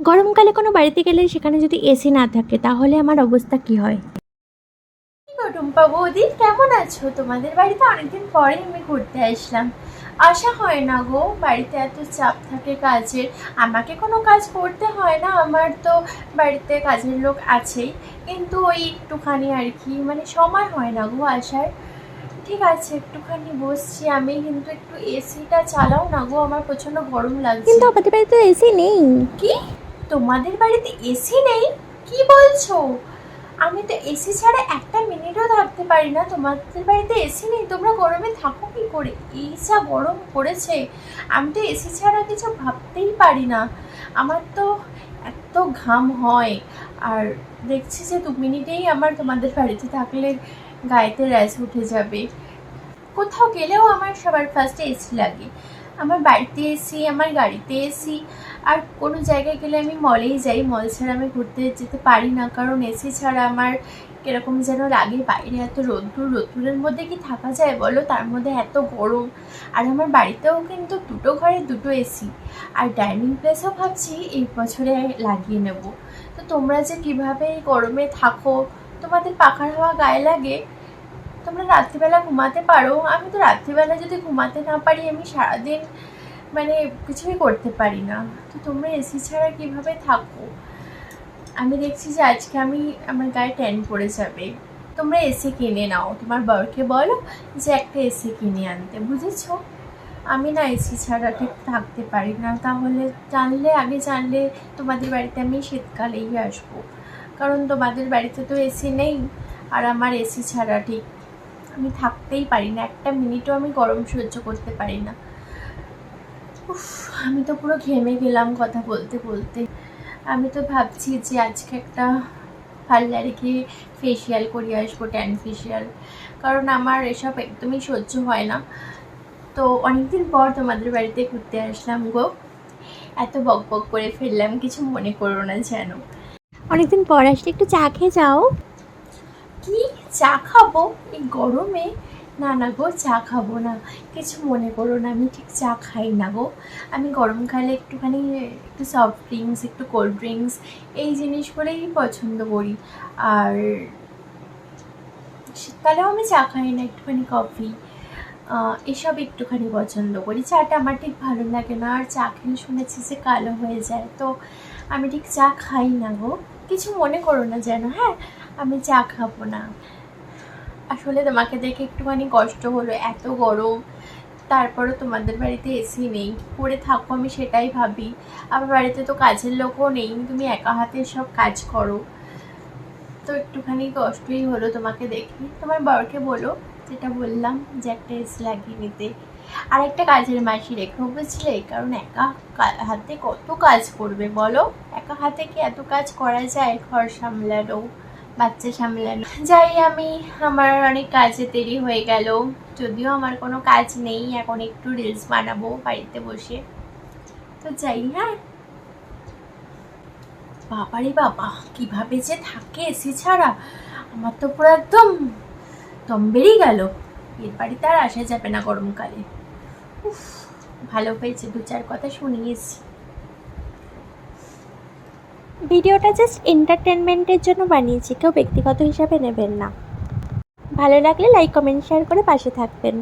গরমকালে কোনো বাড়িতে গেলে সেখানে যদি এসি না থাকে তাহলে আমার অবস্থা কি হয়? টুম্পা বৌদি কেমন আছো? তোমাদের বাড়িতে অনেকদিন পরে আমি ঘুরতে আসলাম। আসা হয় না গো বাড়িতে এত চাপ থাকে কাজের। আমাকে কোনো কাজ করতে হয় না আমার তো বাড়িতে কাজের লোক আছেই। কিন্তু ওই একটুখানি আর কি মানে সময় হয় না গো আসার। ঠিক আছে একটুখানি বসছি আমি কিন্তু একটু এসিটা চালাও না গো আমার প্রচণ্ড গরম লাগছে। কিন্তু আমাদের বাড়িতে এসি নেই। কি? তোমাদের বাড়িতে এসি নেই? কি বলছো? আমি তো এসি ছাড়া একটা মিনিটও থাকতে পারি না। তোমাদের বাড়িতে এসি নেই? তোমরা গরমে থাকো কি করে? এই যা গরম পড়েছে। আমি তো এসি ছাড়া কিছু ভাবতেই পারি না। আমার তো এত ঘাম হয়। আর দেখছি যে দু মিনিটেই আমার তোমাদের বাড়িতে থাকলে গায়েতে র্যাশ উঠে যাবে। কোথাও গেলেও আমার সবার ফার্স্টে এসি লাগে। আমার বাড়িতে এসি, আমার গাড়িতে এসি, আর কোনো জায়গায় গেলে আমি মলেই যাই। মল ছাড়া আমি ঘুরতে যেতে পারি না, কারণ এসি ছাড়া আমার কীরকম যেন লাগে বাইরে এত রোদ্দুর। রোদ্দুরের মধ্যে কি থাকা যায় বলো? তার মধ্যে এত গরম। আর আমার বাড়িতেও কিন্তু দুটো ঘরে দুটো এসি। আর ডাইনিং প্লেসও ভাবছি এই বছরে লাগিয়ে নেব। তো তোমরা যে কীভাবে গরমে থাকো, তোমাদের পাখার হাওয়া গায়ে লাগে তোমরা রাত্রিবেলা ঘুমাতে পারো। আমি তো রাত্রিবেলা যদি ঘুমাতে না পারি, আমি সারাদিন মানে কিছুই করতে পারি না। তো তোমরা এসি ছাড়া কীভাবে থাকো? আমি দেখছি যে আজকে আমি, আমার গায়ে ট্যান পড়ে যাবে। তোমরা এসি কিনে নাও। তোমার বরকে বলো যে একটা এসি কিনে আনতে। বুঝেছ? আমি না এসি ছাড়া ঠিক থাকতে পারি না। তাহলে জানলে, আগে জানলে তোমাদের বাড়িতে আমি শীতকালেই আসব। কারণ তোমাদের বাড়িতে তো এসি নেই। আর আমার এসি ছাড়া ঠিক আমি থাকতেই পারি না, একটা মিনিটও আমি গরম সহ্য করতে পারি না। উফ, আমি তো পুরো ঘেমে গেলাম কথা বলতে বলতে। আমি তো ভাবছি যে আজকে একটা পার্লারে গিয়ে ফেসিয়াল করিয়ে আসব ট্যান ফেসিয়াল কারণ আমার এসব একদমই সহ্য হয় না। তো অনেকদিন পর তোমাদের বাড়িতে ঘুরতে আসলাম গো। এত বক বক করে ফেললাম, কিছু মনে করো না যেন। অনেকদিন পর আসলে একটু চা খেয়ে যাও। কি চা খাব? এই গরমে? না না গো, চা খাব না। কিছু মনে করো না, আমি ঠিক চা খাই না গো। আমি গরমকালে একটুখানি একটু সফট ড্রিঙ্কস একটু কোল্ড ড্রিঙ্কস এই জিনিসগুলোই পছন্দ করি। আর শীতকালেও আমি চা খাই না, একটুখানি কফি এসব একটুখানি পছন্দ করি। চাটা আমার ঠিক ভালো লাগে না। আর চা খেলে শুনেছি যে কালো হয়ে যায়। তো আমি ঠিক চা খাই না গো। কিছু মনে করো না যেন হ্যাঁ? আমি চা খাব না। আসলে তোমাকে দেখে একটুখানি কষ্ট হলো, এত গরম। তারপরে তোমাদের বাড়িতে এসি নেই করে থাকো, আমি সেটাই ভাবি। আমার বাড়িতে তো কাজের লোকও নেই, তুমি একা হাতে সব কাজ করো। তো একটুখানি কষ্টই হলো তোমাকে দেখে। তোমার বরকে বলো, যেটা বললাম, যে একটা এসি লাগিয়ে নিতে। আর একটা কাজের মাসি রেখো বুঝলে, কারণ একা হাতে কত কাজ করবে বলো? একা হাতে কি এত কাজ করা যায়? ঘর সামলানো, বাচ্চা সামলানো। যাই, আমি, আমার অনেক কাজে দেরি হয়ে গেল। যদিও আমার কোনো কাজ নেই, এখন একটু রিলস বানাবো বাড়িতে বসে। তো যাই হ্যাঁ। বাবারে বাবা, কীভাবে যে থাকে এসি ছাড়া? আমার তো পুরো একদম দম বেরিয়ে গেল। এর বাড়িতে আর আসা যাবে না গরমকালে। ভালো হয়েছে, দু চার কথা শুনিয়েছি। ভিডিওটা জাস্ট এন্টারটেনমেন্টের জন্য বানিয়েছি, কেউ ব্যক্তিগত হিসাবে নেবেন না। ভালো লাগলে লাইক কমেন্ট শেয়ার করে পাশে থাকবেন।